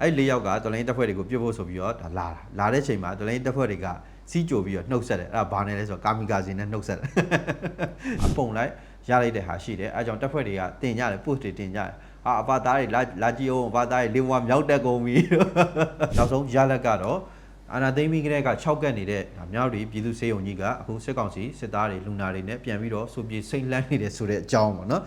အဲ့၄ယောက်ကတော်လိုင်းတက်ဖွဲ့တွေကိုပြုတ်ဖို့ဆိုပြီးတော့ဒါလာတာလာတဲ့ချိန်မှာတော်လိုင်းတက်ဖွဲ့တွေကစီးကြိုပြီးတော့နှုတ်ဆက်တယ်အဲ့ဒါဘာနဲ့လဲဆိုတော့ကာမီကာဇီနဲ့နှုတ်ဆက်တယ်အပုံလိုက်ရလိုက်တဲ့ဟာရှိတယ်အဲကြောင့်တက်ဖွဲ့တွေကတင်ကြတယ် post တွေတင်ကြတယ်ဟာအဘသားတွေလာလာကြည့်အောင်အဘသားတွေလေးဘွားမြောက်တက်ကုန်ပြီနောက်ဆုံးရလက်ကတော့အာနာသိမ့်မိကလေးက6ကက်နေတဲ့ဒါမြောက်တွေပြည်သူစေယုံကြီးကအခုစစ်ကောင်စီစစ်သားတွေလူနာတွေနဲ့ပြန်ပြီးတော့စုပြေစိတ်လန်းနေတယ်ဆိုတဲ့အကြောင်းပေါ့နော်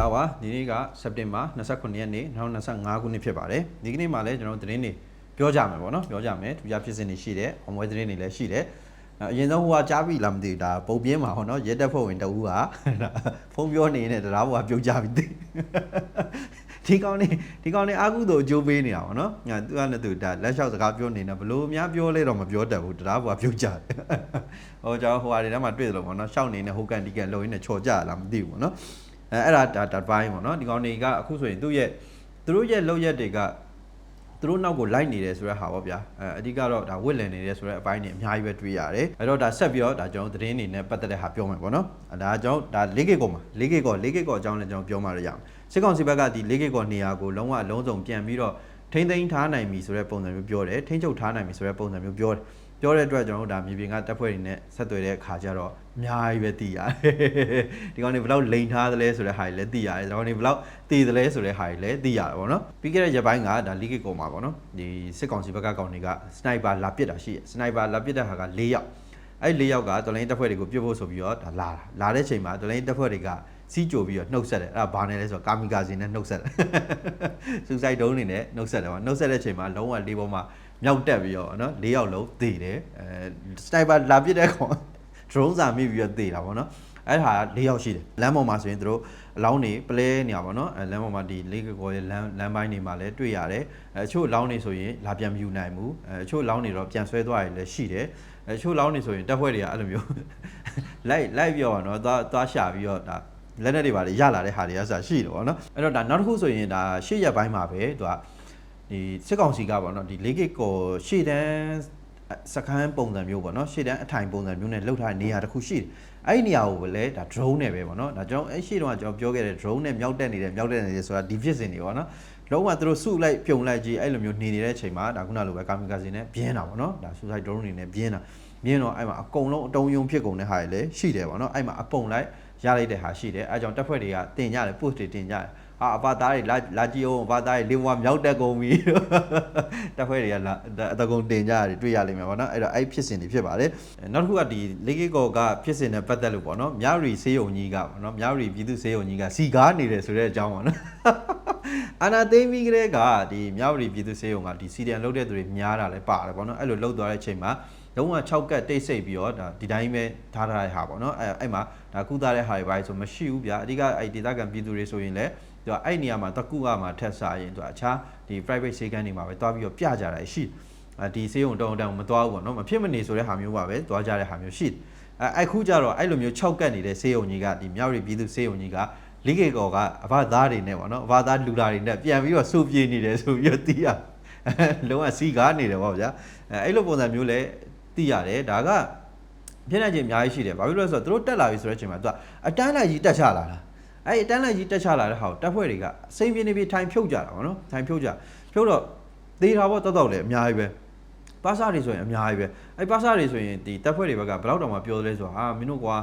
ဂလာပါဒီနေ့ကစက်တင်ဘာ29ရက်နေ့2025ခုနှစ်ဖြစ်ပါတယ်ဒီကနေ့မှာလည်းကျွန်တော်တို့သတင်းတွေပြောကြမယ်ပေါ့နော်ပြောကြမယ်သူကြဖြစ်စဉ်တွေရှိတယ်အမွေသတင်းတွေလည်းရှိတယ်အရင်ဆုံးဟိုကကြားပြီလားမသိဘူးဒါပုံပြင်းမှာဟောနော်ရဲတက်ဖို့ဝင်တဦးကဖုန်းပြောနေနေတဲ့တရားဘောကပြုတ်ကြပြီသိဒီကောင်းနေဒီကောင်းနေအာကုသို့အကျိုးပေးနေတာပေါ့နော်ညာသူကလည်းသူဒါလက်လျှောက်စကားပြောနေတယ်ဘလို့များပြောလဲတော့မပြောတတ်ဘူးတရားဘောကပြုတ်ကြတယ်ဟိုကျွန်တော်ဟိုဟာတွေထဲမှာတွေ့တယ်လို့ပေါ့နော်ရှောက်နေနေဟိုကန်ဒီကန်လုံရင်းနဲ့ချော်ကြလားမသိဘူးပေါ့နော် အဲအဲ့ဒါဒါဒါပိုင်းပေါ့နော်ဒီကောင်တွေကအခုဆိုရင်သူ့ရဲ့သူတို့ရဲ့လောက်ရက်တွေကသူတို့နောက်ကိုလိုက်နေတယ်ဆိုတဲ့ဟာပေါ့ဗျာအဲအဓိကတော့ဒါဝစ်လည်နေတယ်ဆိုတဲ့အပိုင်းတွေအများကြီးပဲတွေ့ရတယ်အဲ့တော့ဒါဆက်ပြီးတော့ဒါကျွန်တော်သတင်းတွေနဲ့ပတ်သက်တဲ့ဟာပြောမယ်ပေါ့နော်အဲဒါကျွန်တော်ဒါ၄ကကောမှာ၄ကကော၄ကကောအကြောင်းလည်းကျွန်တော်ပြောမှရအောင်စစ်ကောင်စီဘက်ကဒီ၄ကကောနေရာကိုလုံးဝအလုံးစုံပြန်ပြီးတော့ထိမ့်သိမ်းထားနိုင်ပြီဆိုတဲ့ပုံစံမျိုးပြောတယ်ထိမ့်ချုပ်ထားနိုင်ပြီဆိုတဲ့ပုံစံမျိုးပြောတယ် ပြောတဲ့အတွက်ကျွန်တော်တို့ဒါမြေပြင်ကတပ်ဖွဲ့တွေနဲ့ဆက်သွယ်တဲ့အခါကျတော့အများကြီးပဲသိရတယ်ဒီကောင်တွေဘယ်လောက်လိန်ထားသလဲဆိုတဲ့ဟာတွေလည်းသိရတယ်ဒီကောင်တွေဘယ်လောက်တည်သလဲဆိုတဲ့ဟာတွေလည်းသိရတယ်ပေါ့နော်ပြီးခဲ့တဲ့ရက်ပိုင်းကဒါလီဂစ်ကောမှာပေါ့နော်ဒီစစ်ကောင်စီဘက်ကကောင်တွေကစနိုက်ပါလာပစ်တာရှိတယ်စနိုက်ပါလာပစ်တဲ့ဟာက၄ယောက်အဲ့၄ယောက်ကတော်လိုင်းတပ်ဖွဲ့တွေကိုပြုတ်ဖို့ဆိုပြီးတော့ဒါလာတာလာတဲ့ချိန်မှာတော်လိုင်းတပ်ဖွဲ့တွေကစီးကြိုပြီးတော့နှုတ်ဆက်တယ်အဲ့ဒါဘာနဲ့လဲဆိုတော့ကာမီကာဇီနဲ့နှုတ်ဆက်တယ်စူစိုက်တုံးနေနဲ့နှုတ်ဆက်တယ်ပေါ့နှုတ်ဆက်တဲ့ချိန်မှာလုံးဝလေးပေါ်မှာ မြောက်တက်ပြီးတော့နော်၄ယောက်လုံးသေတယ်အဲစနိုက်ပါလာပစ်တဲ့ကောင် drone စာမိပြီးတော့သေတာပေါ့နော်အဲ့ဟာ၄ယောက်ရှိတယ်လမ်းပေါ်မှာဆိုရင်တို့အလောင်းတွေပလဲနေရပါတော့အဲလမ်းပေါ်မှာဒီလေးကောရဲ့လမ်းလမ်းပိုင်းတွေမှာလည်းတွေ့ရတယ်အဲအချို့အလောင်းတွေဆိုရင်လာပြန်မယူနိုင်ဘူးအဲအချို့အလောင်းတွေတော့ပြန်ဆွဲသွားရလည်းရှိတယ်အဲအချို့အလောင်းတွေဆိုရင်တက်ဖွဲ့တွေကအဲ့လိုမျိုးလိုက်လိုက်ပြောပါတော့သွားသွားရှာပြီးတော့ဒါလက်နဲ့တွေပါလေရလာတဲ့ဟာတွေကဆိုတာရှိတယ်ပေါ့နော်အဲ့တော့ဒါနောက်တစ်ခုဆိုရင်ဒါရှေ့ရက်ပိုင်းမှာပဲသူက ဒီစစ်ကောင်စီကပေါ့နော်ဒီလေးကကိုရှေ့တန်းစကန်းပုံစံမျိုးပေါ့နော်ရှေ့တန်းအထိုင်ပုံစံမျိုးနဲ့လှုပ်ထားတဲ့နေရာတစ်ခုရှိတယ်အဲ့ဒီနေရာကိုပဲလေဒါ drone နဲ့ပဲပေါ့နော်ဒါကျွန်တော်အဲ့ရှေ့တုန်းကကျွန်တော်ပြောခဲ့တဲ့ drone နဲ့မြောက်တက်နေတယ်မြောက်တက်နေတယ်ဆိုတာဒီဖြစ်စဉ်တွေပေါ့နော်လုံးဝသူတို့စုလိုက်ပြုံလိုက်ကြီးအဲ့လိုမျိုးနေနေတဲ့အချိန်မှာဒါခုနလိုပဲကာမီကာဇီနဲ့ပြင်းတာပေါ့နော်ဒါ suicide drone တွေနဲ့ပြင်းတာမြင်းတော့အဲ့မှာအကုန်လုံးအတုံးယုံဖြစ်ကုန်တဲ့ဟာတွေလည်းရှိတယ်ပေါ့နော်အဲ့မှာအပုံလိုက်ရလိုက်တဲ့ဟာရှိတယ်အဲကြောင့်တက်ဖွဲ့တွေကတင်ကြတယ် post တွေတင်ကြတယ် ဟာအဘသားတွေလာလာကြည့်အောင်အဘသားတွေလေးဘွားမြောက်တက်ကုန်ပြီတက်ဖွဲ့တွေကလာအတကုံတင်ကြရတယ်တွေ့ရလိမ့်မယ်ပေါ့နော်အဲ့တော့အဲ့ဖြစ်စဉ်တွေဖြစ်ပါတယ်နောက်တစ်ခုကဒီလေးကေကောကဖြစ်စဉ်နဲ့ပတ်သက်လို့ပေါ့နော်မြရီဆေးရုံကြီးကပေါ့နော်မြရီပြည်သူဆေးရုံကြီးကစီကားနေတယ်ဆိုတဲ့အကြောင်းပေါ့နော်အာနာသိမ့်ပြီးကလေးကဒီမြဝတီပြည်သူစေယုံကဒီစီဒီအန်လုတ်တဲ့သူတွေများတာလည်းပါတယ်ပေါ့နော်အဲ့လိုလုတ်သွားတဲ့အချိန်မှာလုံးဝ6ကတ်တိတ်ဆိတ်ပြီးတော့ဒါဒီတိုင်းပဲထားထားတဲ့ဟာပေါ့နော်အဲ့အဲ့မှာဒါကုသတဲ့ဟာတွေပါဆိုမရှိဘူးဗျာအဓိကအဲ့ဒေသခံပြည်သူတွေဆိုရင်လည်း သူကအဲ့နေရာမှာတကုကမှာထက်စားရင်သူကအခြားဒီ private ဆေးကန်းတွေမှာပဲသွားပြီးတော့ပြကြတာရှိတယ်ဒီစေယုံတောင်းတောင်းမသွားဘူးပေါ့နော်မဖြစ်မနေဆိုတဲ့ဟာမျိုးပါပဲသွားကြတဲ့ဟာမျိုးရှိတယ်အဲအခုကျတော့အဲ့လိုမျိုး6ကတ်နေတဲ့စေယုံကြီးကဒီမြောက်ရီပြည်သူစေယုံကြီးကလိကေကောကအဘသားတွေနဲ့ပေါ့နော်အဘသားလူလာတွေနဲ့ပြန်ပြီးတော့စူပြေနေတယ်ဆိုပြီးတော့သိရလုံးဝစီကားနေတယ်ပေါ့ဗျာအဲအဲ့လိုပုံစံမျိုးလဲသိရတယ်ဒါကဖြစ်နိုင်ခြင်းအများကြီးရှိတယ်ဘာဖြစ်လို့လဲဆိုတော့သူတို့တက်လာပြီဆိုတဲ့အချိန်မှာသူကအတန်းလိုက်ကြီးတက်ချလာတာ အဲ့အတန်းလိုက်ကြီးတက်ချလာတဲ့ဟာကိုတက်ဖွဲ့တွေကစိန်ပြင်းနေပြီးထိုင်ဖြုတ်ကြတာပေါ့နော်ထိုင်ဖြုတ်ကြဖြုတ်တော့သေးတာပေါ့တောက်တောက်လဲအများကြီးပဲပါစာတွေဆိုရင်အများကြီးပဲအဲ့ပါစာတွေဆိုရင်ဒီတက်ဖွဲ့တွေဘက်ကဘယ်တော့တောင်မှပြောလဲဆိုတော့ဟာမင်းတို့ကွာ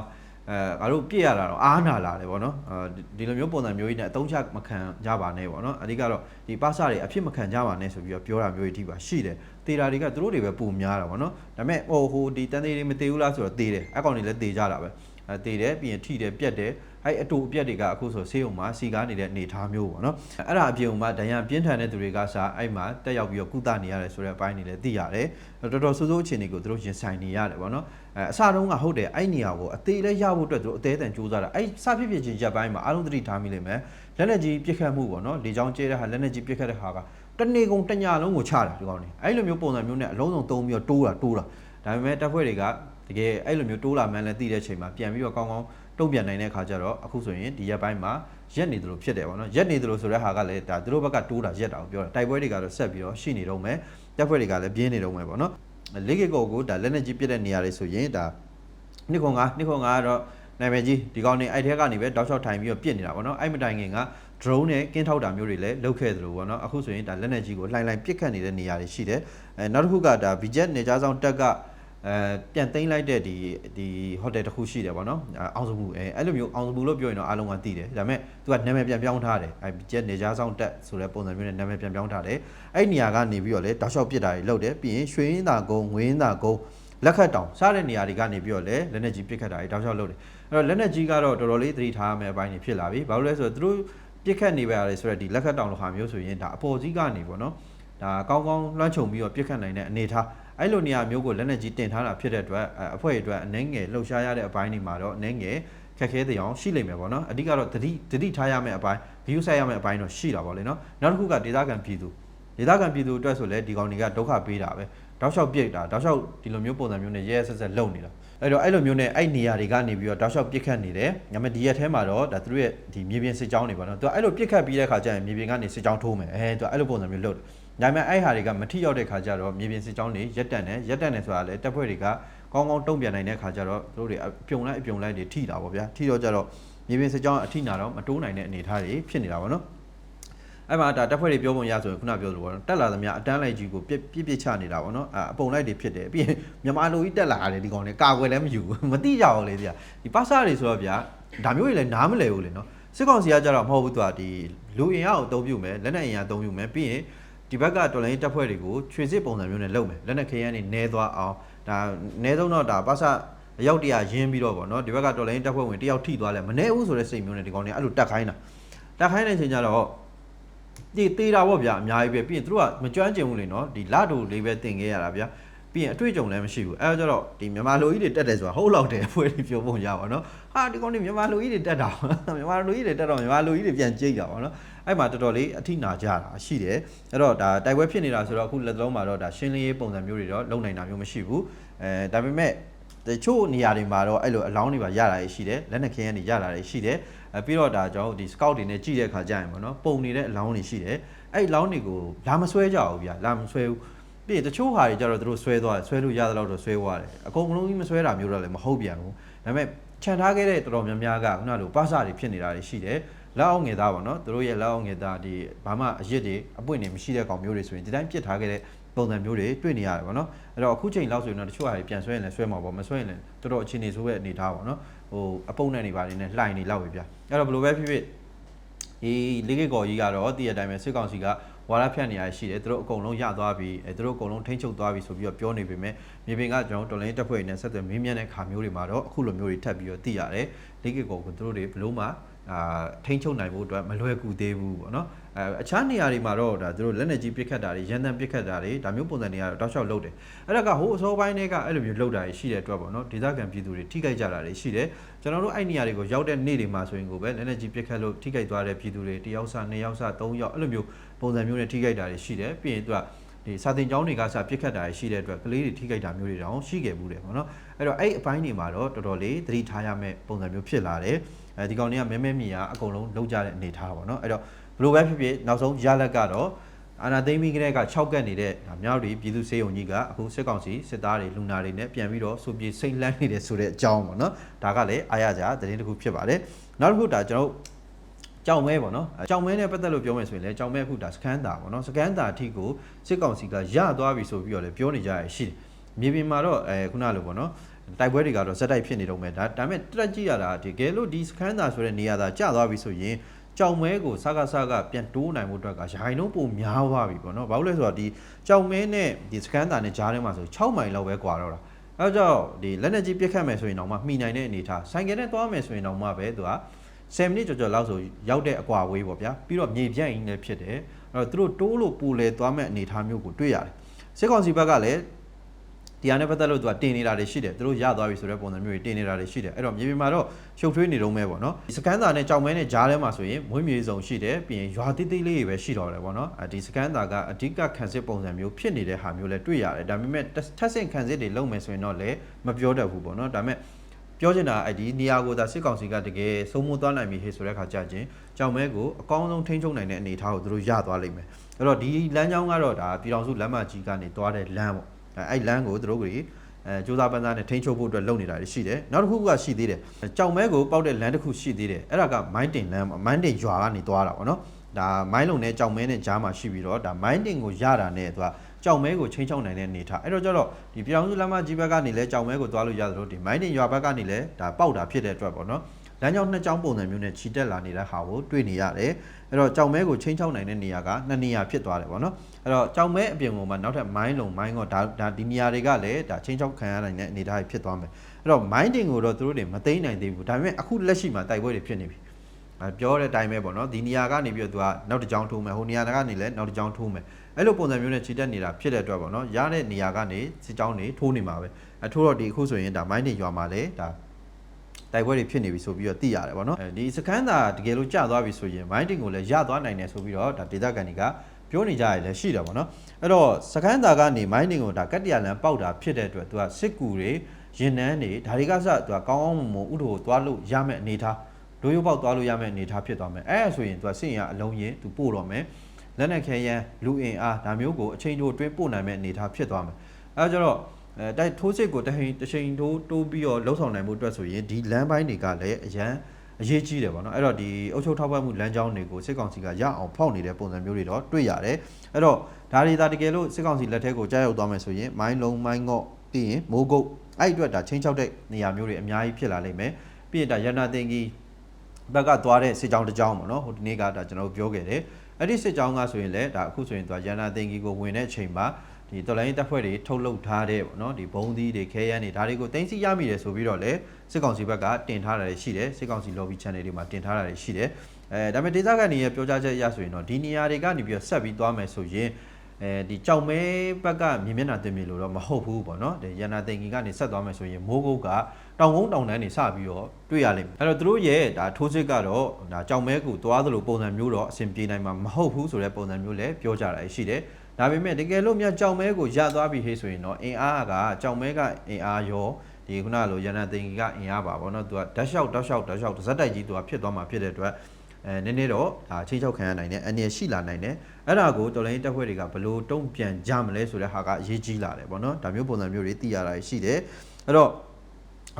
အဲငါတို့ပြည့်ရတာတော့အားနာလာတယ်ဗောနော်အဲဒီလိုမျိုးပုံစံမျိုးကြီးနဲ့အတုံးချမခံကြပါနဲ့ဗောနော်အဓိကတော့ဒီပါစတွေအဖြစ်မခံကြပါနဲ့ဆိုပြီးတော့ပြောတာမျိုးကြီးထိပါရှိတယ်တေတာတွေကသူတို့တွေပဲပုံများတာဗောနော်ဒါပေမဲ့ဟိုဟိုဒီတန်သေးတွေမသေးဘူးလားဆိုတော့တေးတယ်အကောင်တွေလည်းတေးကြတာပဲအဲတေးတယ်ပြီးရင်ထိတယ်ပြက်တယ် အဲ့အတူအပြက်တွေကအခုဆိုဆေးရုံမှာစီကားနေတဲ့အနေထားမျိုးပေါ့နော်အဲ့ဒါအပြင်မှာဒဏ်ရာပြင်းထန်တဲ့သူတွေကစားအဲ့မှာတက်ရောက်ပြီးတော့ကုသနေရတယ်ဆိုတဲ့အပိုင်းတွေလည်းသိရတယ်တော်တော်ဆိုးဆိုးအခြေအနေကိုသူတို့ရင်ဆိုင်နေရတယ်ပေါ့နော်အဲအစတုန်းကဟုတ်တယ်အဲ့နေရာကိုအသေးလဲရဖို့အတွက်သူတို့အသေးအတန်စူးစမ်းတာအဲ့စဖြစ်ဖြစ်ချင်းရက်ပိုင်းမှာအားလုံးသတိထားမိလိမ့်မယ်လက်လက်ကြီးပြစ်ခတ်မှုပေါ့နော်လေချောင်းကျဲတဲ့ဟာလက်လက်ကြီးပြစ်ခတ်တဲ့ဟာကတနေကုန်တညလုံးကိုချတာဒီကောင်နေအဲ့လိုမျိုးပုံစံမျိုးနဲ့အလုံးစုံသုံးပြီးတော့တိုးတာတိုးတာဒါပေမဲ့တပ်ဖွဲ့တွေကတကယ်အဲ့လိုမျိုးတိုးလာမှန်းလည်းသိတဲ့ချိန်မှာပြန်ပြီးတော့ကောင်းကောင်း တုံ့ပြန်နိုင်တဲ့အခါကျတော့အခုဆိုရင်ဒီရက်ပိုင်းမှာရက်နေသလိုဖြစ်တယ်ပေါ့နော်ရက်နေသလိုဆိုတဲ့ဟာကလည်းဒါသူတို့ဘက်ကတိုးတာရက်တာကိုပြောတာတိုက်ပွဲတွေကတော့ဆက်ပြီးတော့ရှိနေတော့မယ်တပ်ဖွဲ့တွေကလည်းပြင်းနေတော့မယ်ပေါ့နော်လေးကကောကိုဒါလက်နဲ့ကြီးပြစ်တဲ့နေရာတွေဆိုရင်ဒါနှစ်ခွန်9နှစ်ခွန်9ကတော့နာမည်ကြီးဒီကောင်နေအဲ့ထဲကနေပဲတောက်လျှောက်ထိုင်ပြီးတော့ပြစ်နေတာပေါ့နော်အဲ့မတိုင်ခင်က drone နဲ့ကင်းထောက်တာမျိုးတွေလည်းလုပ်ခဲ့သလိုပေါ့နော်အခုဆိုရင်ဒါလက်နဲ့ကြီးကိုလှိုင်လှိုင်ပြစ်ခတ်နေတဲ့နေရာတွေရှိတယ်အဲနောက်တစ်ခုကဒါ VJet နေကြားဆောင်တက်က အဲပြန်သိမ်းလိုက်တဲ့ဒီဒီဟိုတယ်တစ်ခုရှိတယ်ပေါ့နော်အဲအောင်စုံမှုအဲအဲ့လိုမျိုးအောင်စုံမှုလို့ပြောရင်တော့အားလုံးကသိတယ်ဒါပေမဲ့သူကနာမည်ပြန်ပြောင်းထားတယ်အဲ VJet နေကြားဆောင်တက်ဆိုတဲ့ပုံစံမျိုးနဲ့နာမည်ပြန်ပြောင်းထားတယ်အဲ့ဒီနေရာကနေပြီးတော့လေတောက်လျှောက်ပြစ်တာတွေလုပ်တယ်ပြီးရင်ရွှေရင်းသာကုန်းငွေရင်းသာကုန်းလက်ခတ်တောင်စတဲ့နေရာတွေကနေပြီးတော့လေလက်နဲ့ကြီးပြစ်ခတ်တာတွေတောက်လျှောက်လုပ်တယ်အဲ့တော့လက်နဲ့ကြီးကတော့တော်တော်လေးသတိထားရမယ့်အပိုင်းတွေဖြစ်လာပြီဘာလို့လဲဆိုတော့သူတို့ပြစ်ခတ်နေပါရတယ်ဆိုတော့ဒီလက်ခတ်တောင်လိုဟာမျိုးဆိုရင်ဒါအပေါ်စီးကနေပေါ့နော်ဒါကောင်းကောင်းလွှမ်းခြုံပြီးတော့ပြစ်ခတ်နိုင်တဲ့အနေထား အဲ့လိုနေရာမျိုးကိုလက်နဲ့ကြီးတင်ထားတာဖြစ်တဲ့အတွက်အဲအဖွဲ့တွေအတွက်အနေငယ်လှုပ်ရှားရတဲ့အပိုင်းတွေမှာတော့အနေငယ်ခက်ခဲတဲ့အောင်ရှိလိမ့်မယ်ပေါ့နော်အဓိကတော့တတိတတိထားရမယ့်အပိုင်း view ဆက်ရမယ့်အပိုင်းတော့ရှိတာပေါ့လေနော်နောက်တစ်ခုကဒေသခံပြည်သူဒေသခံပြည်သူအတွက်ဆိုလဲဒီကောင်တွေကဒုက္ခပေးတာပဲတောက်လျှောက်ပြစ်တာတောက်လျှောက်ဒီလိုမျိုးပုံစံမျိုးနဲ့ရဲရဲဆက်ဆက်လုံနေတာအဲ့တော့အဲ့လိုမျိုးနဲ့အဲ့နေရာတွေကနေပြီးတော့တောက်လျှောက်ပြစ်ခတ်နေတယ်။ညမဒီရက်ထဲမှာတော့ဒါသူတို့ရဲ့ဒီမြေပြင်စစ်ကြောင်းတွေပေါ့နော်။သူကအဲ့လိုပြစ်ခတ်ပြီးတဲ့ခါကျရင်မြေပြင်ကနေစစ်ကြောင်းထိုးမယ်။အဲသူကအဲ့လိုပုံစံမျိုးလုပ်တယ်။ ဒါပေမဲ့အဲ့ဟာတွေကမထိရောက်တဲ့ခါကျတော့မြေပြင်စစ်ကြောင်းတွေရက်တက်နေရက်တက်နေဆိုတာလေတပ်ဖွဲ့တွေကကောင်းကောင်းတုံ့ပြန်နိုင်တဲ့ခါကျတော့သူတို့တွေအပြုံလိုက်အပြုံလိုက်တွေထိတာပေါ့ဗျာ။ထိတော့ကျတော့မြေပြင်စစ်ကြောင်းအထိနာတော့မတိုးနိုင်တဲ့အနေအထားတွေဖြစ်နေတာပေါ့နော်။အဲ့မှာဒါတက်ဖွဲ့တွေပြောပုံရဆိုရင်ခုနပြောသလိုပေါ့နော်တက်လာသမျှအတန်းလိုက်ကြီးကိုပြစ်ပြစ်ပြစ်ချနေတာပေါ့နော်အအပုံလိုက်တွေဖြစ်တယ်ပြီးရင်မြန်မာလူကြီးတက်လာတယ်ဒီကောင်တွေကာကွယ်လည်းမယူဘူးမတိကြဘူးလေဒီကဒီပါစာတွေဆိုတော့ဗျာဒါမျိုးတွေလည်းနားမလဲဘူးလေနော်စစ်ကောင်စီကကြတော့မဟုတ်ဘူးသူကဒီလူအင်အားကိုအသုံးပြုမယ်လက်နက်အင်အားအသုံးပြုမယ်ပြီးရင် ဒီဘက်ကတော်လိုင်းတက်ဖွဲ့တွေကိုခြွေစစ်ပုံစံမျိုးနဲ့လုပ်မယ်လက်နက်ခရမ်းတွေနဲသွားအောင်ဒါနဲဆုံးတော့ဒါပါစာအရောက်တရရင်းပြီးတော့ဗောနော်ဒီဘက်ကတော်လိုင်းတက်ဖွဲ့ဝင်တယောက်ထိသွားလဲမနဲဘူးဆိုတဲ့စိတ်မျိုးနဲ့ဒီကောင်တွေအဲ့လိုတက်ခိုင်းတာတက်ခိုင်းတဲ့အချိန်ကျတော့ဒီတေးတာပေါ့ဗျာအများကြီးပဲပြီးရင်သူတို့ကမကြွမ်းကျင်ဘူးလေနော်ဒီလတူလေးပဲတင်ခဲ့ရတာဗျာ ပြီးရင်အတွေ့အကြုံလည်းမရှိဘူးအဲဒါကြတော့ဒီမြန်မာလူကြီးတွေတက်တယ်ဆိုတာဟုတ်လောက်တယ်အဖွဲတွေပြောဖို့ရပါတော့ဟာဒီကောင်တွေမြန်မာလူကြီးတွေတက်တာမြန်မာလူကြီးတွေတက်တော့မြန်မာလူကြီးတွေပြန်ကြိတ်တာပါနော်အဲ့မှာတော်တော်လေးအထိနာကြတာရှိတယ်အဲ့တော့ဒါတိုက်ပွဲဖြစ်နေတာဆိုတော့အခုလက်လုံးမှာတော့ဒါရှင်းလင်းရေးပုံစံမျိုးတွေတော့လုံနိုင်တာမျိုးမရှိဘူးအဲဒါပေမဲ့တချို့နေရာတွေမှာတော့အဲ့လိုအလောင်းတွေပါရတာရှိတယ်လက်နက်ခင်းရနေရတာရှိတယ်အဲပြီးတော့ဒါကျွန်တော်တို့ဒီ scout တွေနဲ့ကြည့်တဲ့အခါကျရင်ပေါ့နော်ပုံနေတဲ့အလောင်းတွေရှိတယ်အဲ့အလောင်းတွေကိုလာမဆွဲကြဘူးဗျာလာမဆွဲဘူး ပြီးရင်တချို့ဟာတွေကျတော့သူတို့ဆွဲသွားတယ်ဆွဲလို့ရသလောက်တော့ဆွဲသွားတယ်အကုန်လုံးကြီးမဆွဲတာမျိုးတော့လည်းမဟုတ်ပြန်ဘူးဒါပေမဲ့ခြံထားခဲ့တဲ့တော်တော်များများကခုနလိုပါစာတွေဖြစ်နေတာတွေရှိတယ်လက်အောင်ငယ်သားပေါ့နော်သူတို့ရဲ့လက်အောင်ငယ်သားဒီဘာမှအရစ်တွေအပွင့်တွေမရှိတဲ့ကောင်မျိုးတွေဆိုရင်ဒီတိုင်းပြစ်ထားခဲ့တဲ့ပုံစံမျိုးတွေတွေ့နေရတယ်ပေါ့နော်အဲ့တော့အခုချိန်လောက်ဆိုရင်တော့တချို့ဟာတွေပြန်ဆွဲရင်လည်းဆွဲမှာပေါ့မဆွဲရင်လည်းတော်တော်အခြေအနေဆိုးတဲ့အနေထားပေါ့နော်ဟိုအပုံနဲ့နေပါနေနဲ့လှိုင်နေလောက်ပဲဗျအဲ့တော့ဘယ်လိုပဲဖြစ်ဖြစ်ဒီလေးကေကော်ကြီးကတော့တည့်ရတိုင်းပဲစစ်ကောင်စီက ဝါရဖြတ်နေရရှိတယ်သူတို့အကုန်လုံးရသွားပြီအဲသူတို့အကုန်လုံးထိန်းချုပ်သွားပြီဆိုပြီးတော့ပြောနေပေမဲ့မြေပြင်ကကျွန်တော်တော်လိုင်းတက်ဖွဲ့နေဆက်သွယ်မင်းမြန်းတဲ့ခါမျိုးတွေမှာတော့အခုလိုမျိုးတွေထပ်ပြီးတော့သိရတယ်လေးကေကော်ကိုသူတို့တွေဘလို့မှအာထိန်းချုပ်နိုင်ဖို့အတွက်မလွယ်ကူသေးဘူးပေါ့နော် အဲအခြားနေရာတွေမှာတော့ဒါသူတို့လက်နေကြီးပစ်ခတ်တာတွေရန်တမ်းပစ်ခတ်တာတွေဒါမျိုးပုံစံတွေကတော့တောက်လျှောက်လုပ်တယ်အဲ့ဒါကဟိုအစောပိုင်းတွေကအဲ့လိုမျိုးလုပ်တာတွေရှိတဲ့အတွက်ပေါ့နော်ဒေသခံပြည်သူတွေထိခိုက်ကြတာတွေရှိတယ်ကျွန်တော်တို့အဲ့နေရာတွေကိုရောက်တဲ့နေ့တွေမှာဆိုရင်ကိုပဲလက်နေကြီးပစ်ခတ်လို့ထိခိုက်သွားတဲ့ပြည်သူတွေတယောက်စနှစ်ယောက်စသုံးယောက်အဲ့လိုမျိုးပုံစံမျိုးနဲ့ထိခိုက်တာတွေရှိတယ်ပြီးရင်သူကဒီစာတင်ကျောင်းတွေကစပြစ်ခတ်တာရှိတဲ့အတွက်ကလေးတွေထိခိုက်တာမျိုးတွေတောင်ရှိခဲ့ဘူးတယ်ပေါ့နော်အဲ့တော့အဲ့အပိုင်းတွေမှာတော့တော်တော်လေးသတိထားရမယ့်ပုံစံမျိုးဖြစ်လာတယ်အဲဒီကောင်တွေကမဲမဲမြင်ရအကုန်လုံးလုံးကြတဲ့အနေထားပေါ့နော်အဲ့တော့ ဘလိုပဲဖြစ်ဖြစ်နောက်ဆုံးရလက်ကတော့အာနာသိမ့်မိကလေးက6ကက်နေတဲ့မြောက်တွေပြည်သူစေယုံကြီးကအခုစစ်ကောင်စီစစ်သားတွေလူနာတွေနဲ့ပြန်ပြီးတော့စုပြေစိတ်လန်းနေတယ်ဆိုတဲ့အကြောင်းပေါ့နော်ဒါကလည်းအားရကြသတင်းတစ်ခုဖြစ်ပါတယ်နောက်တစ်ခုဒါကျွန်တော်ကြောင်မဲပေါ့နော်ကြောင်မဲနဲ့ပတ်သက်လို့ပြောမယ်ဆိုရင်လည်းကြောင်မဲအခုဒါစကန်တာပေါ့နော်စကန်တာအထိကိုစစ်ကောင်စီကရသွားပြီဆိုပြီးတော့လည်းပြောနေကြရရှိတယ်မြေပြင်မှာတော့အဲခုနလိုပေါ့နော်တိုက်ပွဲတွေကတော့ဇက်တိုက်ဖြစ်နေတော့မယ်ဒါဒါပေမဲ့တက်ကြည့်ရတာဒီကဲလို့ဒီစကန်တာဆိုတဲ့နေရာသာကျသွားပြီဆိုရင် ကြောင်မဲကိုစကားစကားပြန်တိုးနိုင်မှုအတွက်ကရာခိုင်နှုန်းပိုများသွားပြီပေါ့နော်ဘာလို့လဲဆိုတော့ဒီကြောင်မဲနဲ့ဒီစကန်တာနဲ့ဂျားထဲမှာဆို6မိုင်လောက်ပဲကွာတော့တာအဲကြောင့်ဒီလက်နဲ့ကြီးပြစ်ခတ်မယ်ဆိုရင်တော့မှမှီနိုင်တဲ့အနေထားဆိုင်ကယ်နဲ့သွားမယ်ဆိုရင်တော့မှပဲသူက10မိနစ်ကျော်ကျော်လောက်ဆိုရောက်တဲ့အကွာဝေးပေါ့ဗျာပြီးတော့မြေပြန့်ရင်းလည်းဖြစ်တယ်အဲ့တော့သူတို့တိုးလို့ပူလဲသွားမဲ့အနေထားမျိုးကိုတွေ့ရတယ်စစ်ကောင်စီဘက်ကလည်း တရားနဲ့ပတ်သက်လို့သူကတင်နေတာတွေရှိတယ်သူတို့ရသွားပြီဆိုတဲ့ပုံစံမျိုးတွေတင်နေတာတွေရှိတယ်အဲ့တော့မြေပြင်မှာတော့ရှုပ်ထွေးနေတော့မဲပေါ့နော်ဒီစကန်တာနဲ့ကြောင်မဲနဲ့ဂျားထဲမှာဆိုရင်မွေးမြေစုံရှိတယ်ပြီးရင်ရွာတိတ်တိတ်လေးတွေပဲရှိတော့တယ်ပေါ့နော်အဲဒီစကန်တာကအဓိကခံစစ်ပုံစံမျိုးဖြစ်နေတဲ့ဟာမျိုးလည်းတွေ့ရတယ်ဒါပေမဲ့ထက်ဆင့်ခံစစ်တွေလုပ်မယ်ဆိုရင်တော့လည်းမပြောတတ်ဘူးပေါ့နော်ဒါပေမဲ့ပြောချင်တာအဲ့ဒီနေရာကိုသာစစ်ကောင်စီကတကယ်စိုးမိုးသွားနိုင်ပြီဟေ့ဆိုတဲ့ခါကြချင်းကြောင်မဲကိုအကောင်းဆုံးထိန်းချုပ်နိုင်တဲ့အနေအထားကိုသူတို့ရသွားလိမ့်မယ်အဲ့တော့ဒီလမ်းကြောင်းကတော့ဒါပြည်တော်စုလမ်းမကြီးကနေသွားတဲ့လမ်းပေါ့ အဲအဲ့လမ်းကိုသူတို့ကအဲစူးစမ်းပန်းစားနဲ့ထိန်းချုပ်ဖို့အတွက်လုပ်နေတာတွေရှိတယ်နောက်တစ်ခုကရှိသေးတယ်ကြောင်မဲကိုပောက်တဲ့လမ်းတစ်ခုရှိသေးတယ်အဲ့ဒါကမိုင်းတင်လမ်းမိုင်းတင်ရွာကနေသွားတာပေါ့နော်ဒါမိုင်းလုံနဲ့ကြောင်မဲနဲ့ကြားမှာရှိပြီးတော့ဒါမိုင်းတင်ကိုရတာနဲ့သူကကြောင်မဲကိုချင်းချောင်းနိုင်တဲ့အနေထားအဲ့တော့ကျတော့ဒီပြောင်စုလမ်းမကြီးဘက်ကနေလဲကြောင်မဲကိုသွားလို့ရသလိုဒီမိုင်းတင်ရွာဘက်ကနေလဲဒါပေါက်တာဖြစ်တဲ့အတွက်ပေါ့နော် လမ်းကြောင်းနှစ်ကြောင်းပုံစံမျိုးနဲ့ခြိတက်လာနေတဲ့ဟာကိုတွေ့နေရတယ်အဲ့တော့ကြောင်မဲကိုချင်းချောင်းနိုင်တဲ့နေရာကနှစ်နေရာဖြစ်သွားတယ်ပေါ့နော်အဲ့တော့ကြောင်မဲအပြင်ပေါ်မှာနောက်ထပ်မိုင်းလုံမိုင်းကောဒါဒါဒီနေရာတွေကလည်းဒါချင်းချောင်းခံရနိုင်တဲ့အနေအထားဖြစ်သွားမယ်အဲ့တော့မိုင်းတင်ကိုတော့သူတို့တွေမသိမ်းနိုင်သေးဘူးဒါပေမဲ့အခုလက်ရှိမှာတိုက်ပွဲတွေဖြစ်နေပြီအဲပြောတဲ့အတိုင်းပဲပေါ့နော်ဒီနေရာကနေပြီးတော့သူကနောက်တစ်ကြောင်းထိုးမယ်ဟိုနေရာကနေလည်းနောက်တစ်ကြောင်းထိုးမယ်အဲ့လိုပုံစံမျိုးနဲ့ခြေတက်နေတာဖြစ်တဲ့အတွက်ပေါ့နော်ရတဲ့နေရာကနေစစ်ကြောင်းတွေထိုးနေမှာပဲအထိုးတော့ဒီအခုဆိုရင်ဒါမိုင်းတွေရွာမှာလည်းဒါ တိုက်ပွဲတွေဖြစ်နေပြီဆိုပြီးတော့သိရတယ်ပေါ့နော်အဲဒီစကန်းသာတကယ်လို့ကြာသွားပြီဆိုရင်မိုင်းတင်ကိုလည်းရသွားနိုင်တယ်ဆိုပြီးတော့ဒါဒေတာကန်တွေကပြောနေကြရလည်းရှိတယ်ပေါ့နော်အဲ့တော့စကန်းသာကနေမိုင်းတင်ကိုဒါကတ္တရလန်ပေါက်တာဖြစ်တဲ့အတွက်သူကစစ်ကူတွေရင်နှန်းတွေဒါတွေကစသူကကောင်းကောင်းမွန်မွန်ဥဒိုကိုသွားလို့ရမယ့်အနေထားဒိုးရုပ်ပေါက်သွားလို့ရမယ့်အနေအထားဖြစ်သွားမယ်အဲဒါဆိုရင်သူကစင့်ရအလုံးရင်သူပို့တော့မယ်လက်နက်ခဲယမ်းလူအင်အားဒါမျိုးကိုအချိန်တိုအတွင်းပို့နိုင်မယ့်အနေအထားဖြစ်သွားမယ်အဲဒါကြတော့ အဲတိုက်ထိုးစစ်ကိုတဟိန်တစ်ချိန်တိုးတိုးပြီးတော့လှုပ်ဆောင်နိုင်မှုအတွက်ဆိုရင်ဒီလမ်းပိုင်းတွေကလည်းအရန်အရေးကြီးတယ်ပေါ့နော်အဲ့တော့ဒီအုပ်ချုပ်ထောက်ပံ့မှုလမ်းကြောင်းတွေကိုစစ်ကောင်စီကရအောင်ဖောက်နေတဲ့ပုံစံမျိုးတွေတော့တွေ့ရတယ်အဲ့တော့ဒါတွေဒါတကယ်လို့စစ်ကောင်စီလက်ထက်ကိုကြားရောက်သွားမယ်ဆိုရင်မိုင်းလုံးမိုင်းငေါ့ပြီးရင်မိုးကုတ်အဲ့အတွက်ဒါချင်းချောက်တဲ့နေရာမျိုးတွေအများကြီးဖြစ်လာလိမ့်မယ်ပြီးရင်ဒါရဏသင်္ကီဘက်ကသွားတဲ့စစ်ကြောင်းတစ်ကြောင်းပေါ့နော်ဟိုဒီနေ့ကဒါကျွန်တော်တို့ပြောခဲ့တယ်အဲ့ဒီစစ်ကြောင်းကဆိုရင်လည်းဒါအခုဆိုရင်သူကရန်နာသင်္ကီကိုဝင်တဲ့အချိန်မှာ ဒီတော်လိုင်းတပ်ဖွဲ့တွေထုတ်လုပ်ထားတဲ့ပေါ့နော်ဒီဘုံသီးတွေခဲယမ်းတွေဒါတွေကိုတင်စီရမိတယ်ဆိုပြီးတော့လည်းစစ်ကောင်စီဘက်ကတင်ထားတာတွေရှိတယ်စစ်ကောင်စီ lobby channel တွေမှာတင်ထားတာတွေရှိတယ်အဲဒါပေမဲ့ဒေသခံတွေရဲ့ပြောကြားချက်အရဆိုရင်တော့ဒီနေရာတွေကနေပြီးတော့ဆက်ပြီးသွားမယ်ဆိုရင်အဲဒီကြောက်မဲဘက်ကမြင်မျက်နှာတင်မြင်လို့တော့မဟုတ်ဘူးပေါ့နော်ဒီရန်နာသင်္ကီကနေဆက်သွားမယ်ဆိုရင်မိုးကုတ်ကတောင်ကုန်းတောင်တန်းနေစပြီးတော့တွေ့ရလိမ့်မယ်အဲ့တော့သူတို့ရဲ့ဒါထိုးစစ်ကတော့ဒါကြောက်မဲကူသွားသလိုပုံစံမျိုးတော့အဆင်ပြေနိုင်မှာမဟုတ်ဘူးဆိုတဲ့ပုံစံမျိုးလည်းပြောကြတာရှိတယ် ဒါပေမဲ့တကယ်လို့မြတ်ကြောက်မဲကိုရသွားပြီဟေးဆိုရင်တော့အင်အားကကြောက်မဲကအင်အားရောဒီခုနလိုရန်နာသင်္ကီကအင်အားပါပေါ့နော်သူကဓာတ်လျှောက်ဓာတ်လျှောက်ဓာတ်လျှောက်တစ်စက်တိုက်ကြီးသူကဖြစ်သွားမှာဖြစ်တဲ့အတွက်အဲနည်းနည်းတော့ဒါချိန်ချောက်ခံရနိုင်တယ်အနေရှိလာနိုင်တယ်အဲ့ဒါကိုတော်လိုင်းတက်ဖွဲ့တွေကဘလို့တုံ့ပြန်ကြမလဲဆိုတဲ့ဟာကအရေးကြီးလာတယ်ပေါ့နော်ဒါမျိုးပုံစံမျိုးတွေသိရတာရှိတယ်အဲ့တော့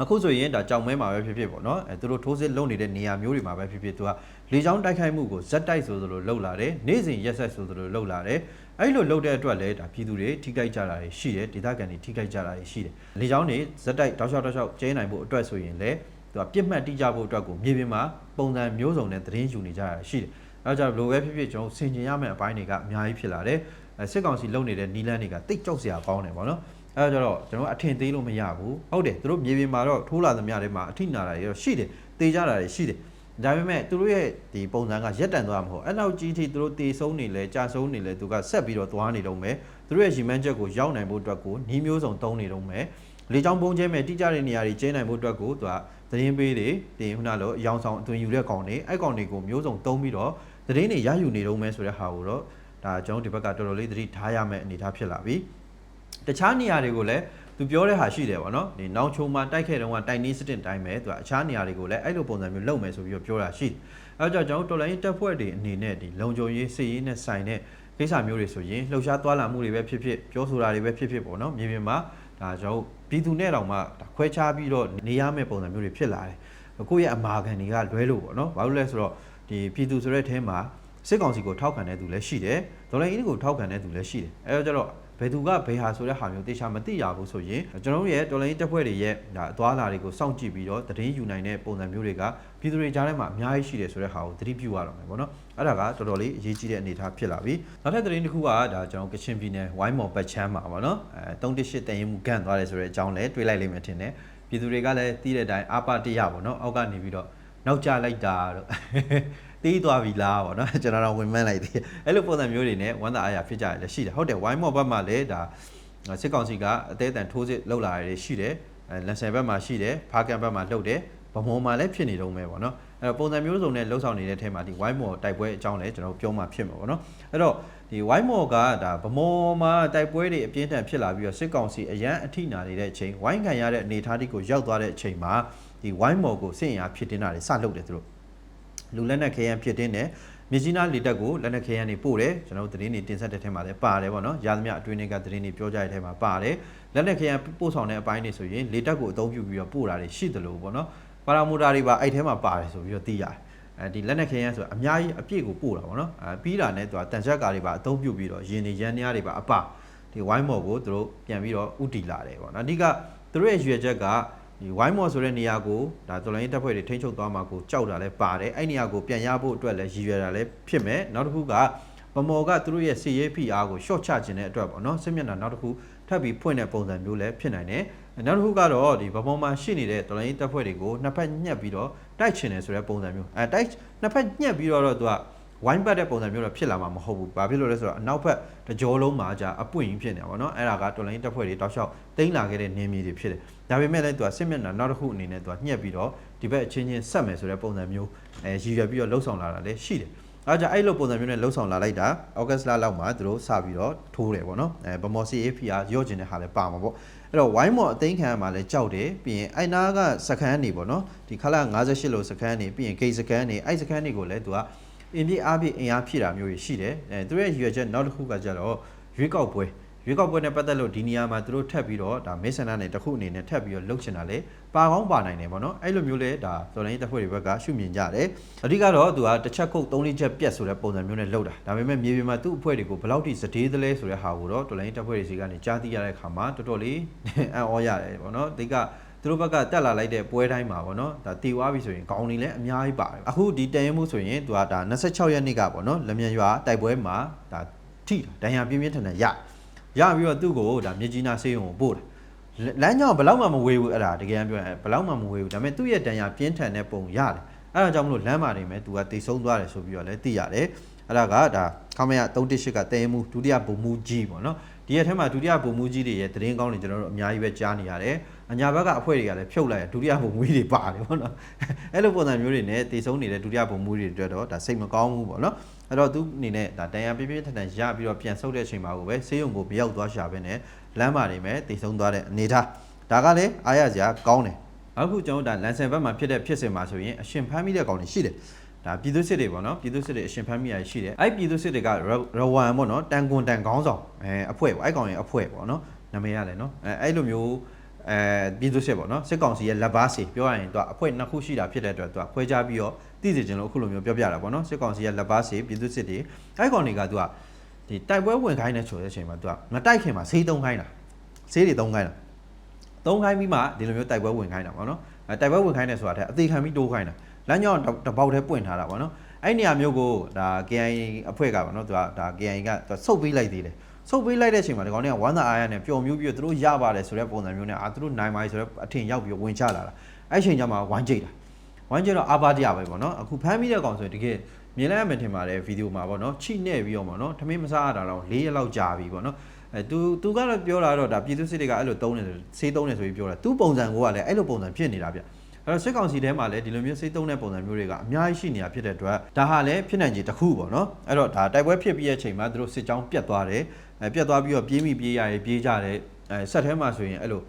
အခုဆိုရင်ဒါကြောင်မဲမှာပဲဖြစ်ဖြစ်ပေါ့နော်အဲသူတို့ထိုးစစ်လုံနေတဲ့နေရာမျိုးတွေမှာပဲဖြစ်ဖြစ်သူကလေချောင်းတိုက်ခိုက်မှုကိုဇက်တိုက်ဆိုသလိုလှုပ်လာတယ်နေ့စဉ်ရက်ဆက်ဆိုသလိုလှုပ်လာတယ် အဲ့လိုလှုပ်တဲ့အတွက်လည်းဒါပြည်သူတွေထိခိုက်ကြတာတွေရှိတယ်ဒေသခံတွေထိခိုက်ကြတာတွေရှိတယ်လေချောင်းတွေဇက်တိုက်တောက်လျှောက်တောက်လျှောက်ကျဲနိုင်ဖို့အတွက်ဆိုရင်လည်းသူကပြစ်မှတ်တိကျဖို့အတွက်ကိုမြေပြင်မှာပုံစံမျိုးစုံနဲ့သတင်းယူနေကြတာရှိတယ်အဲဒါကြောင့်ဘလိုပဲဖြစ်ဖြစ်ကျွန်တော်ဆင်ကျင်ရမယ့်အပိုင်းတွေကအများကြီးဖြစ်လာတယ်အဲစစ်ကောင်စီလုံနေတဲ့နီလန်းတွေကတိတ်ကြောက်စရာကောင်းတယ်ပေါ့နော်အဲဒါကြတော့ကျွန်တော်အထင်သေးလို့မရဘူးဟုတ်တယ်သူတို့မြေပြင်မှာတော့ထိုးလာသမျှတွေမှာအထိနာတာတွေတော့ရှိတယ်တေးကြတာတွေရှိတယ် ဒါပေမဲ့သူတို့ရဲ့ဒီပုံစံကရက်တန်သွားမှာမဟုတ်အဲ့လောက်ကြီးထိသူတို့တေဆုံးနေလဲကြာဆုံးနေလဲသူကဆက်ပြီးတော့သွားနေတော့မယ်သူတို့ရဲ့ရီမန်းချက်ကိုရောက်နိုင်ဖို့အတွက်ကိုနှီးမျိုးစုံတုံးနေတော့မယ်လေချောင်းပုံကျဲမဲ့တိကျတဲ့နေရာတွေကျင်းနိုင်ဖို့အတွက်ကိုသူကသတင်းပေးတွေတင်ခုနလိုအယောင်ဆောင်အသွင်ယူတဲ့ကောင်တွေအဲ့ကောင်တွေကိုမျိုးစုံတုံးပြီးတော့သတင်းတွေရယူနေတော့မယ်ဆိုတဲ့ဟာကိုတော့ဒါကျွန်တော်ဒီဘက်ကတော်တော်လေးသတိထားရမယ့်အနေအထားဖြစ်လာပြီတခြားနေရာတွေကိုလည်း သူပြောတဲ့ဟာရှိတယ်ပေါ့နော်ဒီနောင်ချုံမှာတိုက်ခဲ့တုန်းကတိုင်နီးစတင်တိုင်းပဲသူကအခြားနေရာတွေကိုလည်းအဲ့လိုပုံစံမျိုးလုပ်မယ်ဆိုပြီးတော့ပြောတာရှိတယ်အဲကြောင့်ကျွန်တော်တော်လိုင်းတက်ဖွဲ့တွေအနေနဲ့ဒီလုံခြုံရေးစစ်ရေးနဲ့ဆိုင်တဲ့ကိစ္စမျိုးတွေဆိုရင်လှုပ်ရှားသွားလာမှုတွေပဲဖြစ်ဖြစ်ပြောဆိုတာတွေပဲဖြစ်ဖြစ်ပေါ့နော်မြေပြင်မှာဒါကျွန်တော်ပြည်သူနဲ့တောင်မှခွဲခြားပြီးတော့နေရမယ့်ပုံစံမျိုးတွေဖြစ်လာတယ်ကိုယ့်ရဲ့အမာခံတွေကလွဲလို့ပေါ့နော်ဘာလို့လဲဆိုတော့ဒီပြည်သူဆိုတဲ့အထဲမှာစစ်ကောင်စီကိုထောက်ခံတဲ့သူလည်းရှိတယ်ဒေါ်လာအင်းကိုထောက်ခံတဲ့သူလည်းရှိတယ်အဲတော့ကျတော့ ဘယ်သူကဘယ်ဟာဆိုတဲ့ဟာမျိုးတေချာမသိရဘူးဆိုရင်ကျွန်တော်တို့ရဲ့တော်လိုင်းတက်ဖွဲ့တွေရဲ့ဒါအသွားအလာတွေကိုစောင့်ကြည့်ပြီးတော့သတင်းယူနိုင်တဲ့ပုံစံမျိုးတွေကပြည်သူတွေကြားထဲမှာအများကြီးရှိတယ်ဆိုတဲ့ဟာကိုသတိပြုရတော့မယ်ပေါ့နော်အဲ့ဒါကတော်တော်လေးအရေးကြီးတဲ့အနေအထားဖြစ်လာပြီနောက်ထပ်သတင်းတစ်ခုကဒါကျွန်တော်ကချင်ပြည်နယ်ဝိုင်းမော်ပတ်ချမ်းမှာပေါ့နော်အဲ318တန်ရင်မူဂန့်သွားတယ်ဆိုတဲ့အကြောင်းလည်းတွေးလိုက်လိမ့်မယ်ထင်တယ်ပြည်သူတွေကလည်းတီးတဲ့အတိုင်းအာပါတရပေါ့နော်အောက်ကနေပြီးတော့နောက်ကျလိုက်တာတော့ တီးသွားပြီလားပေါ့နော်ကျွန်တော်တော့ဝင်မှန်းလိုက်သေးအဲ့လိုပုံစံမျိုးတွေနဲ့ဝမ်းသာအားရဖြစ်ကြရလည်းရှိတယ်ဟုတ်တယ်ဝိုင်းမော်ဘက်မှာလည်းဒါစစ်ကောင်စီကအသေးအံထိုးစစ်လောက်လာရရှိတယ်အဲလန်ဆယ်ဘက်မှာရှိတယ်ဖားကန်ဘက်မှာလှုပ်တယ်ဗမော်မှာလည်းဖြစ်နေတော့မယ်ပေါ့နော်အဲ့တော့ပုံစံမျိုးစုံနဲ့လှုပ်ဆောင်နေတဲ့အထဲမှာဒီဝိုင်းမော်တိုက်ပွဲအကြောင်းလည်းကျွန်တော်ပြောမှဖြစ်မှာပေါ့နော်အဲ့တော့ဒီဝိုင်းမော်ကဒါဗမော်မှာတိုက်ပွဲတွေအပြင်းထန်ဖြစ်လာပြီးတော့စစ်ကောင်စီအရန်အထိနာနေတဲ့အချိန်ဝိုင်းခံရတဲ့အနေအထားတွေကိုရောက်သွားတဲ့အချိန်မှာဒီဝိုင်းမော်ကိုစစ်ရင်အားဖြစ်တင်တာတွေစလုပ်တယ်သူတို့ လူလက်နက်ခဲယမ်းဖြစ်တင်းတယ်မြကြီးနားလေတက်ကိုလက်နက်ခဲယမ်းတွေပို့တယ်ကျွန်တော်တို့သတင်းတွေတင်ဆက်တဲ့ထဲမှာလည်းပါတယ်ပေါ့နော်ရသမျှအတွင်းတွေကသတင်းတွေပြောကြတဲ့ထဲမှာပါတယ်လက်နက်ခဲယမ်းပို့ဆောင်တဲ့အပိုင်းတွေဆိုရင်လေတက်ကိုအသုံးပြုပြီးတော့ပို့တာတွေရှိတယ်လို့ပေါ့နော်ပါရာမိုတာတွေပါအဲ့ထဲမှာပါတယ်ဆိုပြီးတော့သိရတယ်အဲဒီလက်နက်ခဲယမ်းဆိုအများကြီးအပြည့်ကိုပို့တာပေါ့နော်အဲပြီးတာနဲ့သူကတန်ချက်ကားတွေပါအသုံးပြုပြီးတော့ရင်းနေရန်များတွေပါအပဒီဝိုင်းမော်ကိုသူတို့ပြန်ပြီးတော့ဥတီလာတယ်ပေါ့နော်အဓိကသူတို့ရဲ့ရွေချက်က ဒီဝိုင်းမော်ဆိုတဲ့နေရာကိုဒါတော်လိုင်းတပ်ဖွဲ့တွေထိန်းချုပ်သွားမှာကိုကြောက်တာလဲပါတယ်အဲ့နေရာကိုပြန်ရဖို့အတွက်လဲရည်ရွယ်တာလဲဖြစ်မယ်နောက်တစ်ခုကဗမော်ကသူတို့ရဲ့စီရေးဖိအားကို short ချခြင်းတဲ့အတွက်ပေါ့နော်စစ်မျက်နှာနောက်တစ်ခုထပ်ပြီးဖွင့်တဲ့ပုံစံမျိုးလဲဖြစ်နိုင်တယ်နောက်တစ်ခုကတော့ဒီဗမော်မှာရှိနေတဲ့တော်လိုင်းတပ်ဖွဲ့တွေကိုနှစ်ဖက်ညှက်ပြီးတော့တိုက်ချင်တယ်ဆိုတဲ့ပုံစံမျိုးအဲတိုက်နှစ်ဖက်ညှက်ပြီးတော့တော့သူက ဝိုင်းပတ်တဲ့ပုံစံမျိုးတော့ဖြစ်လာမှာမဟုတ်ဘူး။ဘာဖြစ်လို့လဲဆိုတော့အနောက်ဘက်တကြောလုံးမှာじゃအပွင့်ကြီးဖြစ်နေတာပေါ့နော်။အဲ့ဒါကတော်လိုင်းတပ်ဖွဲ့တွေတောက်လျှောက်တိမ့်လာခဲ့တဲ့နေမြေတွေဖြစ်တယ်။ဒါပေမဲ့လည်းသူကစစ်မျက်နှာနောက်တစ်ခုအနေနဲ့သူကညှက်ပြီးတော့ဒီဘက်အချင်းချင်းဆက်မယ်ဆိုတဲ့ပုံစံမျိုးအဲရည်ရွယ်ပြီးတော့လှုပ်ဆောင်လာတာလည်းရှိတယ်။အဲဒါကြောင့်အဲ့လိုပုံစံမျိုးနဲ့လှုပ်ဆောင်လာလိုက်တာဩဂတ်လလောက်မှာသူတို့စပြီးတော့ထိုးတယ်ပေါ့နော်။အဲဗမော်စီ APR ရော့ကျင်တဲ့ဟာလည်းပါမှာပေါ့။အဲ့တော့ဝိုင်းမော်အသိန်းခံမှာလည်းကြောက်တယ်ပြီးရင်အဲ့နာကစခန်းနေပေါ့နော်။ဒီခလာ58လို့စခန်းနေပြီးရင်ဂိတ်စခန်းနေအဲ့စခန်းတွေကိုလည်းသူက အင်ပြအားဖြင့်အင်အားဖြည့်တာမျိုးရှိတယ်အဲသူရဲ့ရည်ရွယ်ချက်နောက်တစ်ခုကကြတော့ရွေးကောက်ပွဲရွေးကောက်ပွဲနဲ့ပတ်သက်လို့ဒီနေရာမှာသူတို့ထပ်ပြီးတော့ဒါမေဆန္ဒနဲ့တစ်ခုအနေနဲ့ထပ်ပြီးတော့လှုပ်ချင်တာလေပါကောင်းပါနိုင်တယ်ပေါ့နော်အဲ့လိုမျိုးလေဒါဇော်လိုင်းတပ်ဖွဲ့တွေဘက်ကရှုမြင်ကြတယ်အဓိကတော့သူကတစ်ချက်ခုတ်၃လေးချက်ပြက်ဆိုတဲ့ပုံစံမျိုးနဲ့လှုပ်တာဒါပေမဲ့မြေပြင်မှာသူ့အဖွဲ့တွေကိုဘယ်လောက်ထိစတေးသလဲဆိုတဲ့ဟာကိုတော့တော်လိုင်းတပ်ဖွဲ့တွေစီကနေကြားသိရတဲ့အခါမှာတော်တော်လေးအံ့ဩရတယ်ပေါ့နော်ဒီက သူတို့ဘက်ကတက်လာလိုက်တဲ့ပွဲတိုင်းမှာပေါ့နော်ဒါတီဝါပြီဆိုရင်ခေါင်းနေလည်းအများကြီးပါတယ်အခုဒီတန်ရမှုဆိုရင်သူကဒါ26ရက်နေ့ကပေါ့နော်လက်မြန်ရွာတိုက်ပွဲမှာဒါထိဒဏ်ရာပြင်းပြင်းထန်ထန်ရရပြီးတော့သူ့ကိုဒါမြကြီးနာဆေးရုံကိုပို့တယ်လမ်းကြောင်ဘယ်လောက်မှမဝေးဘူးအဲ့ဒါတကယ်ပြောရင်ဘယ်လောက်မှမဝေးဘူးဒါပေမဲ့သူ့ရဲ့ဒဏ်ရာပြင်းထန်တဲ့ပုံရတယ်အဲ့ဒါကြောင့်မလို့လမ်းမှာနေမယ်သူကတိတ်ဆုံးသွားတယ်ဆိုပြီးတော့လည်းသိရတယ်အဲ့ဒါကဒါခမရ318ကတန်ရမှုဒုတိယဗိုလ်မှူးကြီးပေါ့နော်ဒီရက်ထဲမှာဒုတိယဗိုလ်မှူးကြီးတွေရဲ့တရင်ကောင်းတွေကျွန်တော်တို့အများကြီးပဲကြားနေရတယ် အညာဘက်ကအဖွဲတွေကလည်းဖြုတ်လိုက်ရဒုတိယဗိုလ်မှူးကြီးတွေပါတယ်ပေါ့နော်အဲ့လိုပုံစံမျိုးတွေနဲ့တည်ဆုံးနေတဲ့ဒုတိယဗိုလ်မှူးတွေအတွက်တော့ဒါစိတ်မကောင်းဘူးပေါ့နော်အဲ့တော့သူအနေနဲ့ဒါတန်ရပြပြထန်ထန်ရပြီးတော့ပြန်ဆုတ်တဲ့အချိန်မှာကိုပဲဆေးရုံကိုမရောက်သွားရှာပဲနဲ့လမ်းမာနေမယ်တည်ဆုံးသွားတဲ့အနေထားဒါကလည်းအားရစရာကောင်းတယ်အခုကျွန်တော်ဒါလန်ဆန်ဘက်မှာဖြစ်တဲ့ဖြစ်စဉ်မှာဆိုရင်အရှင်ဖမ်းမိတဲ့ကောင်တွေရှိတယ်ဒါပြည်သူစစ်တွေပေါ့နော်ပြည်သူစစ်တွေအရှင်ဖမ်းမိရရှိတယ်အဲ့ပြည်သူစစ်တွေကရဝမ်ပေါ့နော်တန်ကွန်တန်ခေါင်းဆောင်အဲအဖွဲ့ပေါ့အဲ့ကောင်ရဲ့အဖွဲ့ပေါ့နော်နာမည်ရတယ်နော်အဲအဲ့လိုမျိုး အဲပြည်သူစစ်ပေါ့နော်စစ်ကောင်စီရဲ့လက်ပါစီပြောရရင်သူကအဖွဲ့နှစ်ခုရှိတာဖြစ်တဲ့အတွက်သူကခွဲခြားပြီးတော့တည်စီခြင်းလို့အခုလိုမျိုးပြောပြတာပေါ့နော်စစ်ကောင်စီရဲ့လက်ပါစီပြည်သူစစ်တွေအဲ့ကောင်တွေကသူကဒီတိုက်ပွဲဝင်ခိုင်းတဲ့ဆိုတဲ့အချိန်မှာသူကမတိုက်ခင်မှာဆေးသုံးခိုင်းတာဆေးတွေသုံးခိုင်းတာသုံးခိုင်းပြီးမှဒီလိုမျိုးတိုက်ပွဲဝင်ခိုင်းတာပေါ့နော်အဲတိုက်ပွဲဝင်ခိုင်းတယ်ဆိုတာတဲ့အသေးခံပြီးတိုးခိုင်းတာလမ်းကြောင်းတပေါက်တည်းပွင့်ထားတာပေါ့နော်အဲ့နေရာမျိုးကိုဒါ KIA အဖွဲ့ကပေါ့နော်သူကဒါ KIA ကသူဆုတ်ပေးလိုက်သေးတယ် ဆုတ်ပေးလိုက်တဲ့အချိန်မှာဒီကောင်တွေကဝမ်းသာအားရနဲ့ပျော်မျိုးပြီးတော့သူတို့ရပါတယ်ဆိုတဲ့ပုံစံမျိုးနဲ့အာသူတို့နိုင်ပါပြီဆိုတဲ့အထင်ရောက်ပြီးဝင်ချလာတာအဲ့ချိန်ကျမှဝမ်းကြိတ်တာဝမ်းကြိတ်တော့အာပါတရားပဲပေါ့နော်အခုဖမ်းမိတဲ့ကောင်ဆိုရင်တကယ်မြင်လိုက်ရမယ်ထင်ပါတယ်ဗီဒီယိုမှာပေါ့နော်ချိနဲ့ပြီးတော့ပေါ့နော်ထမင်းမစားရတာတော့၄ရက်လောက်ကြာပြီပေါ့နော်အဲသူသူကတော့ပြောတာတော့ဒါပြည်သူစစ်တွေကအဲ့လိုတုံးနေတယ်ဆေးတုံးနေဆိုပြီးပြောတာသူပုံစံကိုကလည်းအဲ့လိုပုံစံဖြစ်နေတာဗျအဲ့တော့စစ်ကောင်စီထဲမှာလည်းဒီလိုမျိုးစိတ်သုံးတဲ့ပုံစံမျိုးတွေကအများကြီးရှိနေတာဖြစ်တဲ့အတွက်ဒါဟာလည်းဖြစ်နိုင်ခြေတစ်ခုပေါ့နော်အဲ့တော့ဒါတိုက်ပွဲဖြစ်ပြီးတဲ့အချိန်မှာသူတို့စစ်ကြောင်းပြတ်သွားတယ် အဲပြတ်သွားပြီးတော့ပြေးမိပြေးရရပြေးကြတယ်အဲဆက်ထဲမှာဆိုရင်အဲ့လို